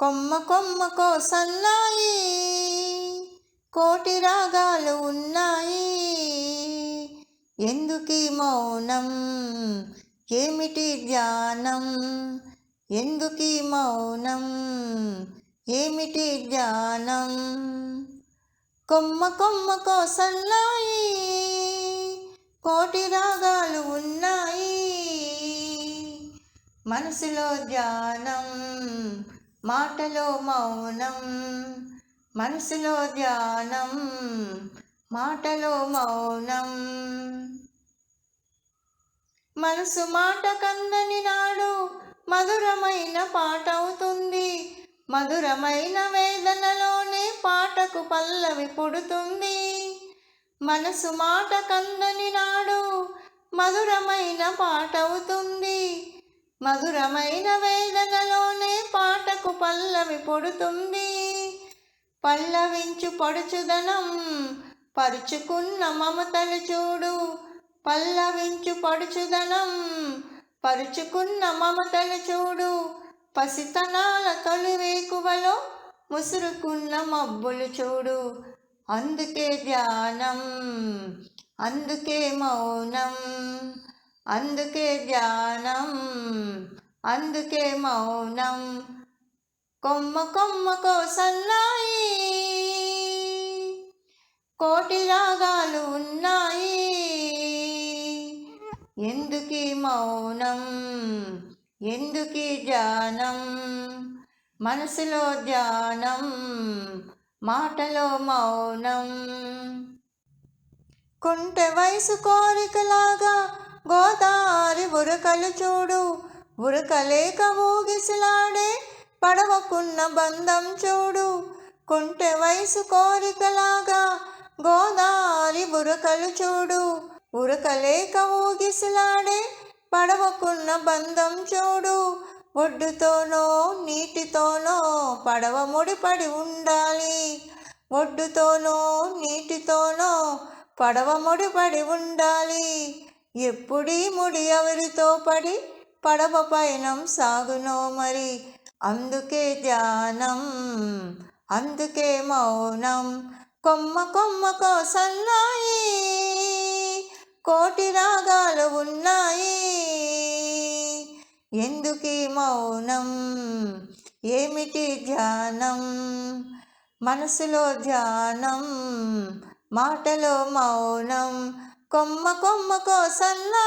కొమ్మ కొమ్మకో సన్నాయి కోటి రాగాలు ఉన్నాయి. ఎందుకీ మౌనం? ఏమిటి ధ్యానం ఎందుకీ మౌనం? ఏమిటి ధ్యానం కొమ్మ కొమ్మకో సన్నాయి కోటి రాగాలు ఉన్నాయి. మనసులో ధ్యానం మాటలో మౌనం మనసులో ధ్యానం మాటలో మౌనం. మనసు మాట కందని నాడు మధురమైన పాట అవుతుంది మధురమైన వేదనలోనే పాటకు పల్లవి పుడుతుంది. మనసు మాట కందని నాడు మధురమైన పాట అవుతుంది మధురమైన వేదనలోనే పాటకు పల్లవి పొడుతుంది. పల్లవించు పడుచుదనం పరుచుకున్న మమతలు చూడు. పల్లవించు పడుచుదనం పరుచుకున్న మమతలు చూడు. పసితనాల తొలివేకువలో ముసురుకున్న మబ్బులు చూడు. అందుకే ధ్యానం అందుకే మౌనం. అందుకే ధ్యానం అందుకే మౌనం. కొమ్మ కొమ్మకో సన్నాయి కోటి రాగాలు ఉన్నాయి. ఎందుకీ మౌనం? ఎందుకీ ధ్యానం మనసులో ధ్యానం మాటలో మౌనం. కుంటె వయసు కోరికలాగా గోదారి ఉరకలు చూడు. ఉరకలేక ఊగిసలాడే పడవకున్న బంధం చూడు. కుంటె వయసు కోరికలాగా గోదారి ఉరకలు చూడు. ఉరకలేక ఊగిసలాడే పడవకున్న బంధం చూడు. ఒడ్డుతోనో నీటితోనో పడవ ముడిపడి ఉండాలి. ఒడ్డుతోనో నీటితోనో పడవ ముడిపడి ఉండాలి. ఎప్పుడీ ముడి ఎవరితో పడి పడవ పయనం సాగునో మరి. అందుకే ధ్యానం అందుకే మౌనం. కొమ్మ కొమ్మకో సన్నాయి కోటి రాగాలు ఉన్నాయి. ఎందుకీ మౌనం? ఏమిటి ధ్యానం? మనసులో ధ్యానం మాటలో మౌనం. కొమ్మ కొమ్మ కోసల్లా